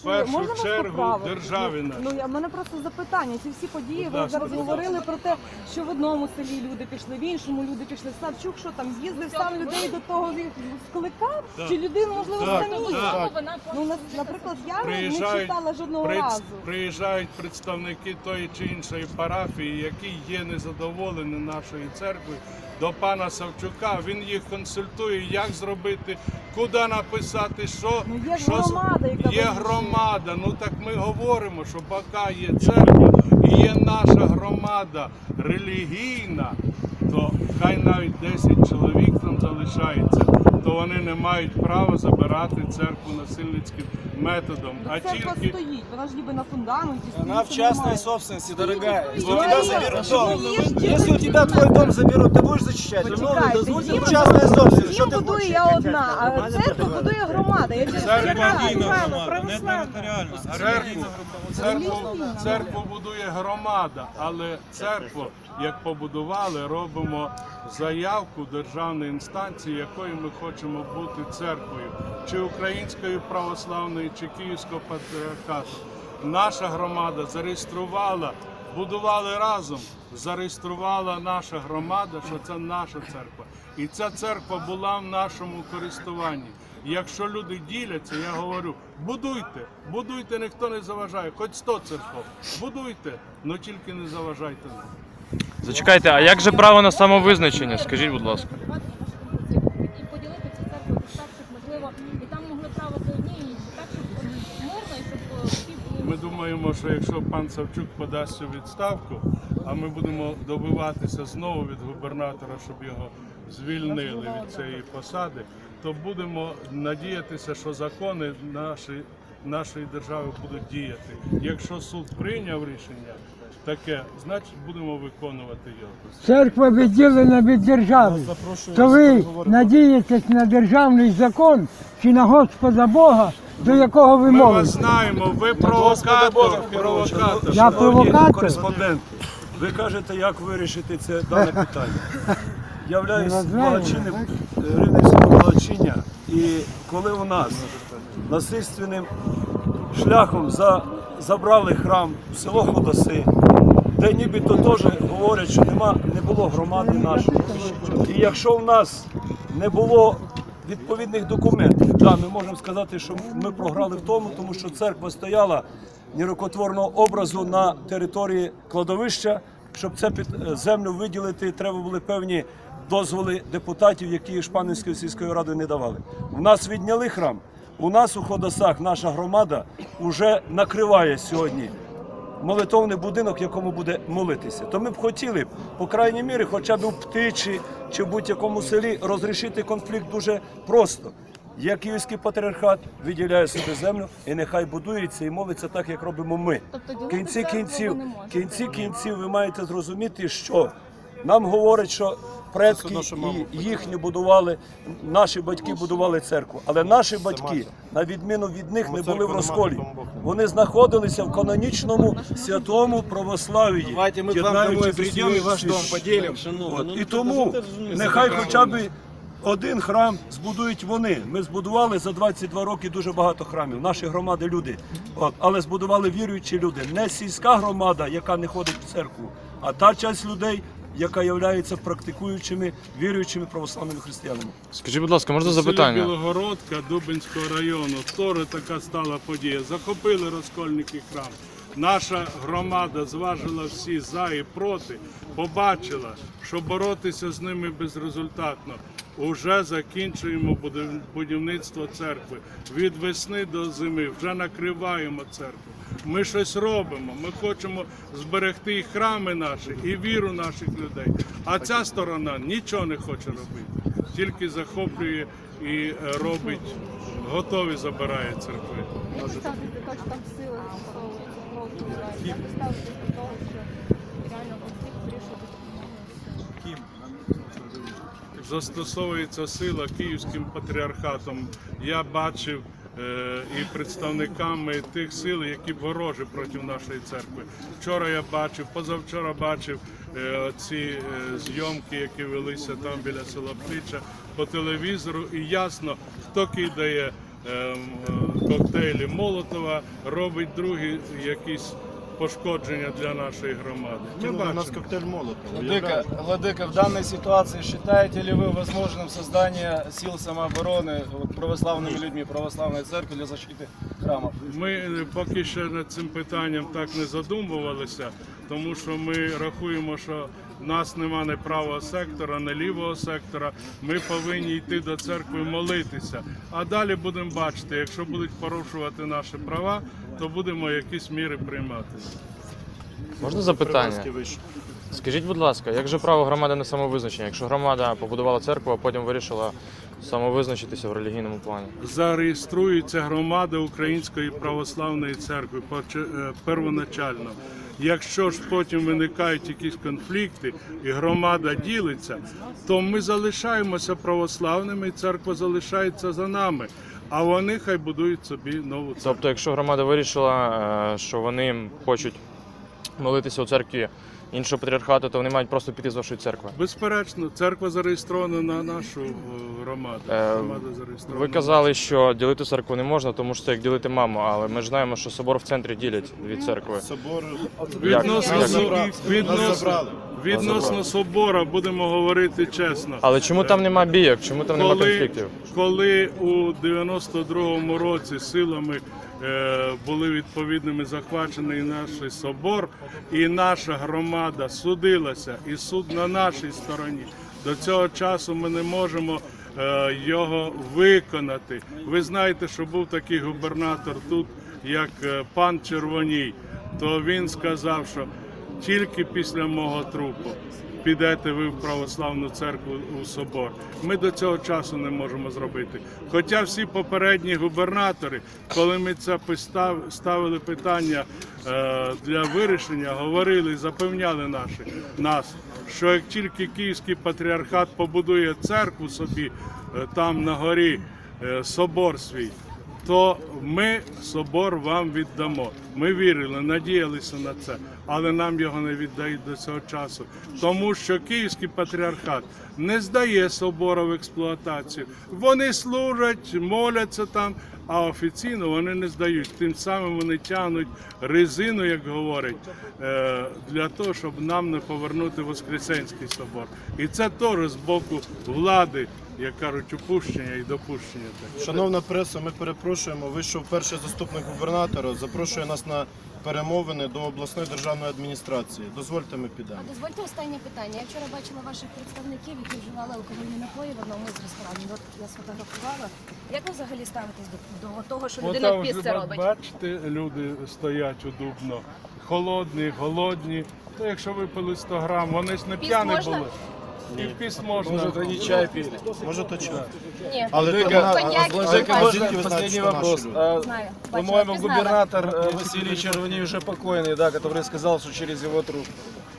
В першу можна вас чергу поправити? державі Ну, нашій. Ну, я в мене просто запитання. Ці всі події, Будь ви ласка, зараз будь говорили про те, що в одному селі люди пішли, в іншому люди пішли. Савчук, що там, з'їздив сам людей до того скликав? Так. Чи люди, можливо, Так, самі? так. Ну, на- наприклад, я не читала жодного приц- разу. приїжджають представники тої чи іншої парафії, які є незадоволені нашою церквою, до пана Савчука. Він їх консультує, як зробити, куди написати, що, Ну, є що громада, яка є громада. Ну так ми говоримо, що поки є церква і є наша громада релігійна, то хай навіть 10 чоловік там залишається, то вони не мають права забирати церкву насильницьким методом. А Церква тільки стоїть, вона ж ніби на фундаменті. Она стоїть, в все частной нормально. собственности, дорогая. Если у тебя заберут дом, если у тебя твой дом заберут, ты будешь защищать? Почекайте, дім в частной собственности, что Дім ты будую хочешь? я одна, а церкву будує громада. Я через це релігійна громада, не матеріальна, а Церкву, релігійна церкву, церкву будує громада, але церкву, як побудували, робимо заявку державної інстанції, якою ми хочемо бути церквою, чи української православної, чи київського патріархату. Наша громада зареєструвала, будували разом, зареєструвала наша громада, що це наша церква. І ця церква була в нашому користуванні. Якщо люди діляться, я говорю, будуйте, будуйте, ніхто не заважає, хоч 100 церков, будуйте, але тільки не заважайте нам. Зачекайте, а як же право на самовизначення? Скажіть, будь ласка. і поділити цю церкву так, щоб можливо і там могли правити одні і інші, так щоб от мирно і щоб е, всі були Ми думаємо, що якщо пан Савчук подасть у відставку, а ми будемо добиватися знову від губернатора, щоб його звільнили від цієї посади, то будемо надіятися, що закони нашої, нашої держави будуть діяти. Якщо суд прийняв рішення таке, значить будемо виконувати його. Церква відділена від держави. То ви надієтесь на державний закон чи на Господа Бога, до якого ви Ми вас знаємо, ви провокатор, провокатор. Я провокатор. Кореспондент, ви кажете, як вирішити це дане питання. Являюсь благочинним е, рівненського благочиння, і коли у нас насильственним шляхом за, забрали храм в село Ходоси, де нібито теж говорять, що нема, не було громади нашої. І якщо в нас не було відповідних документів, да, ми можемо сказати, що ми програли в тому, тому що церква стояла нерукотворного образу на території кладовища. Щоб це під е, землю виділити, треба були певні дозволи депутатів, які Шпанинської сільської ради не давали. У нас відняли храм. У нас у Ходосах наша громада вже накриває сьогодні молитовний будинок, в якому буде молитися. То ми б хотіли, по крайній мірі, хоча б у Птичі чи в будь-якому селі розрішити конфлікт дуже просто. Є київський патріархат, виділяє собі землю і нехай будується і молиться так, як робимо ми. Тобто кінці кінців, кінці кінців ви маєте зрозуміти, що нам говорять, що предки і їхні будували, наші батьки будували церкву. Але наші батьки, на відміну від них, не були в розколі. Вони знаходилися в канонічному святому православ'ї. Давайте ми прийдемо і ваш дом поділимо. І тому нехай хоча б один храм збудують вони. Ми збудували за 22 роки дуже багато храмів. Наші громади люди. От. Але збудували віруючі люди. Не сільська громада, яка не ходить в церкву, а та часть людей, яка є практикуючими, віруючими православними християнами. Скажіть, будь ласка, можна запитання? Білогородка Дубинського району теж така стала подія. Захопили розкольники храм. Наша громада зважила всі за і проти, побачила, що боротися з ними безрезультатно. Уже закінчуємо будівництво церкви. Від весни до зими вже накриваємо церкву. Ми щось робимо. Ми хочемо зберегти і храми наші, і віру наших людей. А ця сторона нічого не хоче робити, тільки захоплює і е, робить, готові забирає церкви. Там сили до того, що реально конфлікт вирішувати застосовується сила київським патріархатом. Я бачив е, і представниками тих сил, які ворожі проти нашої церкви. Вчора я бачив, позавчора бачив е, ці е, зйомки, які велися там біля села Птича по телевізору, і ясно, хто кидає ем, коктейлі Молотова, робить другі якісь пошкодження для нашої громади. Ми Кинули у нас бачимо. коктейль Молотова. Владыка, Владыка, в данной ситуации считаете ли вы возможным создание сил самообороны вот, православными людьми православной церкви для защиты храмов? Ми е, поки ще над цим питанням так не задумувалися, тому що ми рахуємо, що в нас нема не правого сектора, не лівого сектора. Ми повинні йти до церкви молитися. А далі будемо бачити, якщо будуть порушувати наші права, то будемо якісь міри приймати. Можна запитання? Скажіть, будь ласка, як же право громади на самовизначення? Якщо громада побудувала церкву, а потім вирішила самовизначитися в релігійному плані? зареєструється громада Української православної церкви е, первоначально. Якщо ж потім виникають якісь конфлікти і громада ділиться, то ми залишаємося православними, і церква залишається за нами. А вони хай будують собі нову церкву. Тобто, якщо громада вирішила, е, що вони хочуть молитися у церкві іншого патріархату, то вони мають просто піти з вашої церкви. Безперечно, церква зареєстрована на нашу е, громаду. Е, Громада зареєстрована. Ви казали, що ділити церкву не можна, тому що це як ділити маму, але ми ж знаємо, що собор в центрі ділять від церкви. Собор відносно, Як? відносно. Відносно собора будемо говорити чесно. Але чому там нема бійок? Чому там нема коли, конфліктів? коли у 92-му році силами е, були відповідними захвачений наш собор, і наша громада судилася, і суд на нашій стороні. До цього часу ми не можемо е, його виконати. Ви знаєте, що був такий губернатор тут, як е, пан Червоній, то він сказав, що тільки після мого трупу підете ви в православну церкву у собор. Ми до цього часу не можемо зробити. Хоча всі попередні губернатори, коли ми це ставили питання е, для вирішення, говорили, запевняли наші нас, що як тільки Київський патріархат побудує церкву собі е, там на горі, е, собор свій, то ми собор вам віддамо. Ми вірили, надіялися на це, але нам його не віддають до цього часу, тому що Київський патріархат не здає собора в експлуатацію. Вони служать, моляться там, а офіційно вони не здають. Тим самим вони тягнуть резину, як говорять, е, для того, щоб нам не повернути Воскресенський собор. І це теж з боку влади, як кажуть, упущення і допущення. Шановна преса, ми перепрошуємо. Вийшов перший заступник губернатора, запрошує нас на перемовини до обласної державної адміністрації. Дозвольте, ми підемо. А дозвольте останнє питання. Я вчора бачила ваших представників, які вживали алкогольні напої в одному з ресторанів. От я сфотографувала. Як ви взагалі ставитесь до, до того, що людина Отам в піс це робить? бачите, люди стоять у Дубно. Холодні, голодні. То якщо випили 100 грам, вони ж не п'яні можна? були. І в піс можна. Может, они чай пили? Може, то чого? Ні. Але Владыка, то на- коньяк, а коньяк. звідки ви можно знаєте, последний що наші вопрос? люди? А, Знаю. Бачила, По-моему, пізнала. губернатор э, Василий Червоний уже покойный, да, который сказал, что через его труп.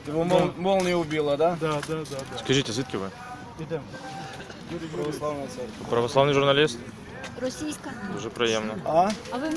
Его мол- молния убила, да? Да, да, да, да. Скажіть, а звідки ви? Православная церковь. Православний журналіст? Російська. Дуже приємно. А? А ви